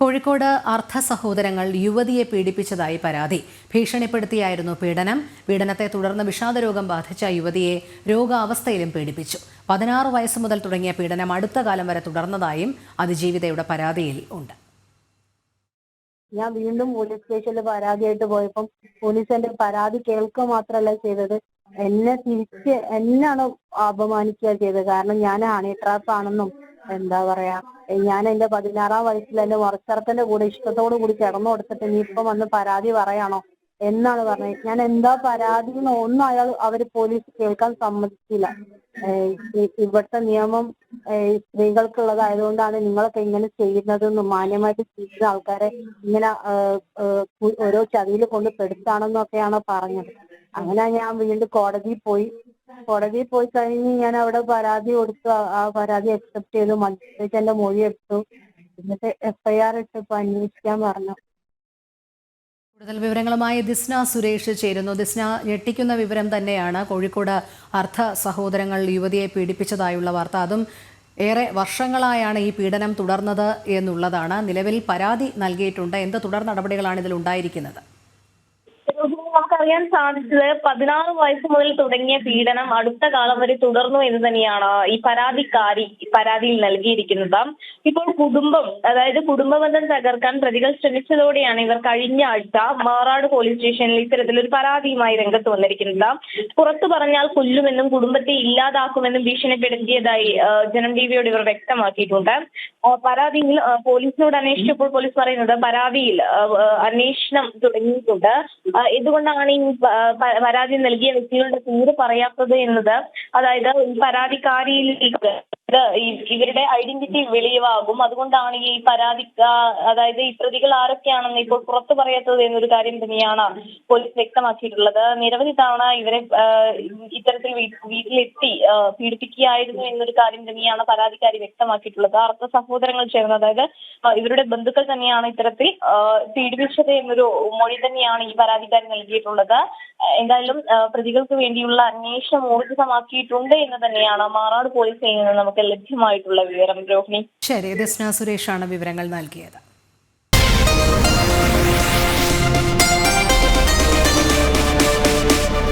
കോഴിക്കോട് അർദ്ധ സഹോദരങ്ങൾ യുവതിയെ പീഡിപ്പിച്ചതായി പരാതി. ഭീഷണിപ്പെടുത്തിയായിരുന്നു പീഡനം. പീഡനത്തെ തുടർന്ന് വിഷാദ രോഗം ബാധിച്ച യുവതിയെ രോഗാവസ്ഥയിലും പീഡിപ്പിച്ചു. പതിനാറ് വയസ്സ് മുതൽ തുടങ്ങിയ പീഡനം അടുത്ത കാലം വരെ തുടർന്നതായും അതിജീവിതയുടെ പരാതിയിൽ ഉണ്ട്. ഞാൻ വീണ്ടും പോലീസ് സ്റ്റേഷനിൽ പരാതിയായിട്ട് പോയപ്പം പോലീസ് എന്റെ പരാതി കേൾക്കുക മാത്രമല്ല ചെയ്തത്. എന്നെ തിരിച്ച് എന്നാണ് അപമാനിക്കുക ചെയ്തത്. കാരണം ഞാൻ ഹണി ട്രാപ്പ് ആണെന്നും എന്താ പറയാ ഞാൻ എന്റെ പതിനാറാം വയസ്സിൽ എന്റെ മറച്ചറക്കന്റെ കൂടെ ഇഷ്ടത്തോടു കൂടി കിടന്നു കൊടുത്തിട്ട് നീ ഇപ്പൊ വന്ന് പരാതി പറയാണോ എന്നാണ് പറഞ്ഞത്. ഞാൻ എന്താ പരാതി എന്ന് ഒന്നും അയാൾ അവർ പോലീസ് കേൾക്കാൻ സമ്മതിച്ചില്ല. ഇവിടുത്തെ നിയമം സ്ത്രീകൾക്കുള്ളതായതുകൊണ്ടാണ് നിങ്ങളൊക്കെ ഇങ്ങനെ ചെയ്യുന്നതെന്ന് മാന്യമായിട്ട് ചെയ്യുന്ന ആൾക്കാരെ ഇങ്ങനെ ഓരോ ചതിയിൽ കൊണ്ട് പെടുത്താണെന്നൊക്കെയാണ് പറഞ്ഞത്. അങ്ങനെ ഞാൻ വീണ്ടും കോടതിയിൽ പോയി. കോടതിയിൽ പോയി കഴിഞ്ഞ് ഞാൻ അവിടെ പരാതി കൊടുത്തു. ആ- പരാതി അക്സെപ്റ്റ് ചെയ്തു. മജിസ്ട്രേറ്റ് എന്റെ മൊഴി എടുത്തു. എന്നിട്ട് എഫ്ഐആർ ഇട്ട് ഇപ്പൊ അന്വേഷിക്കാൻ പറഞ്ഞു. കൂടുതൽ വിവരങ്ങളുമായി ദിസ്ന സുരേഷ് ചേരുന്നു. ദിസ്ന ഞെട്ടിക്കുന്ന വിവരം തന്നെയാണ്. കോഴിക്കോട് അർദ്ധ സഹോദരങ്ങൾ യുവതിയെ പീഡിപ്പിച്ചതായുള്ള വാർത്ത. അതും ഏറെ വർഷങ്ങളായാണ് ഈ പീഡനം തുടർന്നത് എന്നുള്ളതാണ്. നിലവിൽ പരാതി നൽകിയിട്ടുണ്ട്. എന്ത് തുടർ നടപടികളാണ് ഇതിൽ ഉണ്ടായിരിക്കുന്നത്? നമുക്കറിയാൻ സാധിച്ചത് പതിനാറ് വയസ്സ് മുതൽ തുടങ്ങിയ പീഡനം അടുത്ത കാലം വരെ തുടർന്നു എന്ന് തന്നെയാണ് ഈ പരാതിക്കാരി പരാതിയിൽ നൽകിയിരിക്കുന്നത്. ഇപ്പോൾ കുടുംബം അതായത് കുടുംബ ബന്ധം തകർക്കാൻ പ്രതികൾ ശ്രമിച്ചതോടെയാണ് ഇവർ കഴിഞ്ഞ ആഴ്ച മാറാട് പോലീസ് സ്റ്റേഷനിൽ ഇത്തരത്തിലൊരു പരാതിയുമായി രംഗത്ത് വന്നിരിക്കുന്നത്. പുറത്തു പറഞ്ഞാൽ കൊല്ലുമെന്നും കുടുംബത്തെ ഇല്ലാതാക്കുമെന്നും ഭീഷണിപ്പെടുത്തിയതായി ജനം ടിവിയോട് ഇവർ വ്യക്തമാക്കിയിട്ടുണ്ട്. പരാതിയിൽ പോലീസിനോട് അന്വേഷിച്ചപ്പോൾ പോലീസ് പറയുന്നത് പരാതിയിൽ അന്വേഷണം തുടങ്ങിയിട്ടുണ്ട്. എന്തുകൊണ്ടാണ് ഈ പരാതി നൽകിയ വ്യക്തികളുടെ പേര് പറയാത്തത് എന്നത് അതായത് പരാതിക്കാരിയിലേക്ക് ഇവരുടെ ഐഡന്റിറ്റി വെളിവാകും. അതുകൊണ്ടാണ് ഈ പരാതി അതായത് ഈ പ്രതികൾ ആരൊക്കെയാണെന്ന് ഇപ്പോൾ പുറത്തു പറയാത്തത് എന്നൊരു കാര്യം തന്നെയാണ് പോലീസ് വ്യക്തമാക്കിയിട്ടുള്ളത്. നിരവധി തവണ ഇവരെ ഇത്തരത്തിൽ വീട്ടിലെത്തി പീഡിപ്പിക്കുകയായിരുന്നു എന്നൊരു കാര്യം തന്നെയാണ് പരാതിക്കാരി വ്യക്തമാക്കിയിട്ടുള്ളത്. അർത്ഥ സഹോദരങ്ങൾ ചേർന്ന് അതായത് ഇവരുടെ ബന്ധുക്കൾ തന്നെയാണ് ഇത്തരത്തിൽ പീഡിപ്പിച്ചത് എന്നൊരു മൊഴി തന്നെയാണ് ഈ പരാതിക്കാരി നൽകിയിട്ടുള്ളത്. എന്തായാലും പ്രതികൾക്ക് വേണ്ടിയുള്ള അന്വേഷണം ഊർജിതമാക്കിയിട്ടുണ്ട് എന്ന് തന്നെയാണ് മാറാട് പോലീസിൽ നിന്ന് നമുക്ക് ലഭ്യമായിട്ടുള്ള വിവരം രോഹിണി. ശരി സുരേഷ് സുരേഷാണ് വിവരങ്ങൾ നൽകിയത്.